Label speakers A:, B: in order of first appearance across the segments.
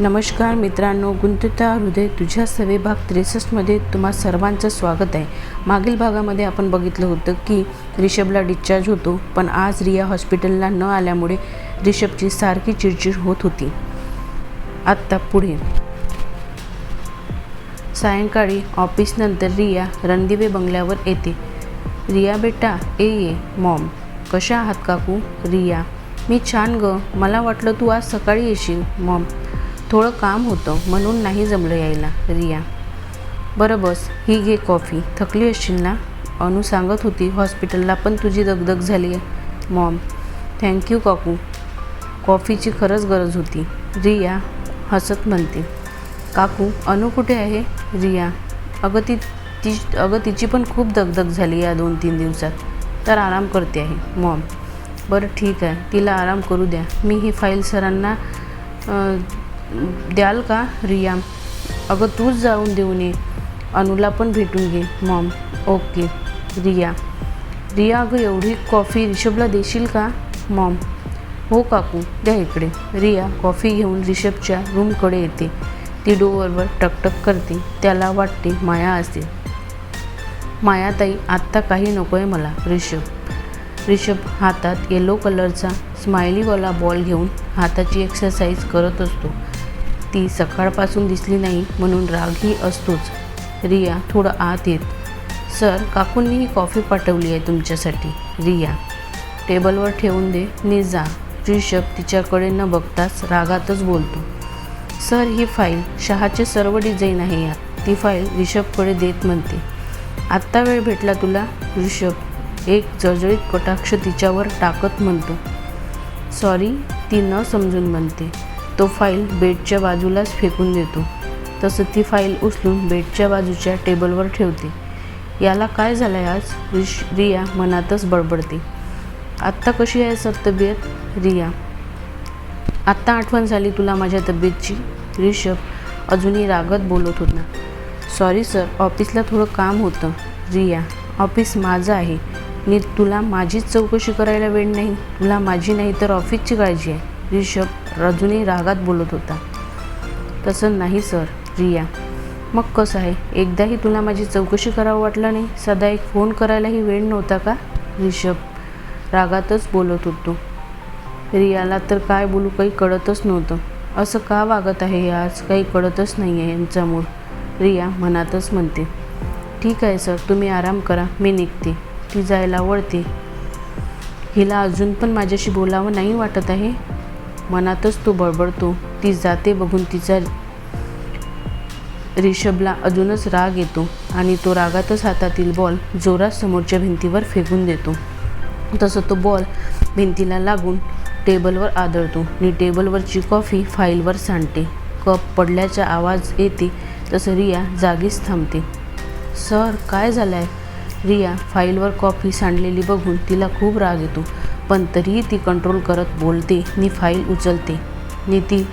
A: नमस्कार मित्रांनो गुंतता हृदय तुझ्या सवेभाग त्रेसष्टमध्ये तुम्हा सर्वांचं स्वागत आहे. मागील भागामध्ये आपण बघितलं होतं की रिषभला डिस्चार्ज होतो पण आज रिया हॉस्पिटलला न आल्यामुळे रिषभची सारखी चिडचिड होत होती. आत्ता पुढे. सायंकाळी ऑफिसनंतर रिया रणदिवे बंगल्यावर येते. रिया बेटा ए ये मॉम. कशा आहात काकू? रिया मी छान ग. मला वाटलं तू आज सकाळी येशील मॉम. थोडं काम होतं म्हणून नाही जमलं यायला. रिया बरं बस ही घे कॉफी. थकली असशील ना? अनु सांगत होती हॉस्पिटलला पण तुझी दगदग झाली आहे मॉम थँक्यू काकू. कॉफीची खरंच गरज होती. रिया हसत म्हणते. काकू अनु कुठे आहे? रिया अगं ती ती अगं तिची पण खूप दगदग झाली या दोन तीन दिवसात. तर आराम करते आहे. मॉम बरं ठीक आहे. तिला आराम करू द्या. मी ही फाईल सरांना द्याल का रिया? अगं तूच जाऊन देऊन ये. अनुला पण भेटून घे मॉम. ओके रिया. रिया अगं एवढी कॉफी रिषभला देशील का मॉम? हो काकू. द्या इकडे. रिया कॉफी घेऊन रिषभच्या रूमकडे येते. ती डोअरवर टकटक करते. त्याला वाटते माया असेल. मायाताई आत्ता काही नको आहे मला रिषभ. रिषभ हातात येलो कलरचा स्माइलीवाला बॉल घेऊन हाताची एक्सरसाइज करत असतो. ती सकाळपासून दिसली नाही म्हणून रागही असतोच. रिया थोडं आत येत सर काकूंनीही कॉफी पाठवली आहे तुमच्यासाठी. रिया टेबलवर ठेवून दे नि जा. रिषभ तिच्याकडे न बघताच रागातच बोलतो सर ही फाईल शहाचे सर्व डिझाईन आहे यात. ती फाईल रिषभकडे देत म्हणते आत्ता वेळ भेटला तुला? ऋषभ एक जळजळीत कटाक्ष तिच्यावर टाकत म्हणतो सॉरी ती न समजून म्हणते तो फाईल बेडच्या बाजूलाच फेकून देतो. तसं ती फाईल उचलून बेडच्या बाजूच्या टेबलवर ठेवते. याला काय झालं आहे आज? रिश रिया मनातच बडबडते आत्ता कशी आहे सर तब्येत? रिया. आत्ता आठवण झाली तुला माझ्या तब्येतची? रिषभ अजूनही रागत बोलत होता. सॉरी सर ऑफिसला थोडं काम होतं. रिया ऑफिस माझं आहे. मी तुला माझीच चौकशी करायला वेळ नाही. तुला माझी नाही तर ऑफिसची काळजी आहे. रिषभ अजूनही रागात बोलत होता. तसं नाही सर रिया. मग कसं आहे? एकदाही तुला माझी चौकशी करावं वाटलं नाही? सदा एक फोन करायलाही वेळ नव्हता का? रिषभ रागातच बोलत होतो. रियाला तर काय बोलू काही कळतच नव्हतं. असं का वागत आहे हे आज? काही कळतच नाही आहे यांचा मूड रिया मनातच म्हणते. ठीक आहे सर तुम्ही आराम करा मी निघते. ती जायला वळते हिला अजून पण माझ्याशी बोलावं नाही वाटत आहे? मनातच तो बडबडतो ती जाते बघून तिचा रिषभला अजूनच राग येतो आणि तो रागातच हातातील बॉल जोरात समोरच्या भिंतीवर फेकून देतो. तसं तो बॉल भिंतीला लागून टेबलवर आदळतो आणि टेबलवरची कॉफी फाईलवर सांडते. कप पडल्याचा आवाज येते तसं रिया जागीच थांबते. सर काय झालं आहे रिया फाईलवर कॉफी सांडलेली बघून तिला खूप राग येतो. पण तरीही ती कंट्रोल करत बोलते. नि फाईल उचलते. नि ती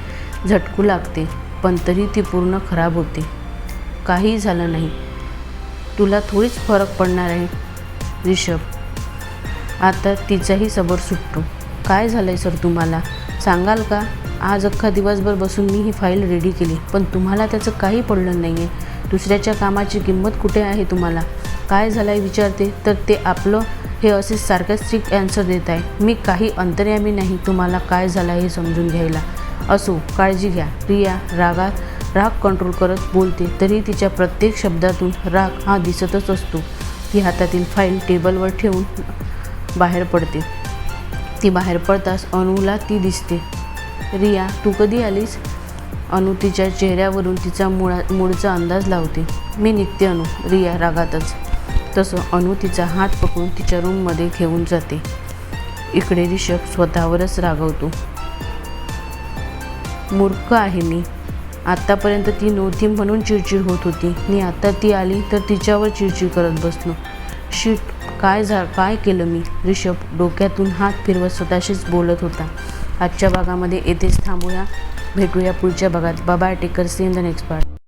A: झटकू लागते पण तरी ती पूर्ण खराब होते. काही झालं नाही. तुला थोडीच फरक पडणार आहे रिषभ. आता तिचाही सबर सुटतो. काय झालं आहे सर तुम्हाला? सांगाल का? आज अख्खा दिवसभर बसून मी ही फाईल रेडी केली पण तुम्हाला त्याचं काही पडलं नाही आहे दुसऱ्याच्या कामाची किंमत कुठे आहे तुम्हाला? काय झालं आहे विचारते तर ते आपलं हे असे सार्कॅस्टिक ॲन्सर देत आहे. मी काही अंतर्यामी नाही तुम्हाला काय झालं हे समजून घ्यायला. असो काळजी घ्या. रिया रागात राग कंट्रोल करत बोलते तरी तिच्या प्रत्येक शब्दातून राग हा दिसतच असतो. ती हातातील फाईल टेबलवर ठेवून बाहेर पडते. ती बाहेर पडताच अनुला ती दिसते. रिया तू कधी आलीस? अनु तिच्या चेहऱ्यावरून तिचा मुळा मूळचा अंदाज लावते. मी निघते अनु. रिया रागातच. तसं अनु तिचा हात पकडून तिच्या रूममध्ये घेऊन जाते. इकडे रिषभ स्वतःवरच रागवतो. मूर्ख आहे मी. आत्तापर्यंत ती नव्हती म्हणून चिडचिड होत होती. मी आता ती आली तर तिच्यावर चिडचिड करत बसलो. शीट काय झा काय केलं मी? रिषभ डोक्यातून हात फिरवत स्वतःशीच बोलत होता. आजच्या भागामध्ये येथेच थांबूया. भेटूया पुढच्या भागात. Bye bye take care see in the next part.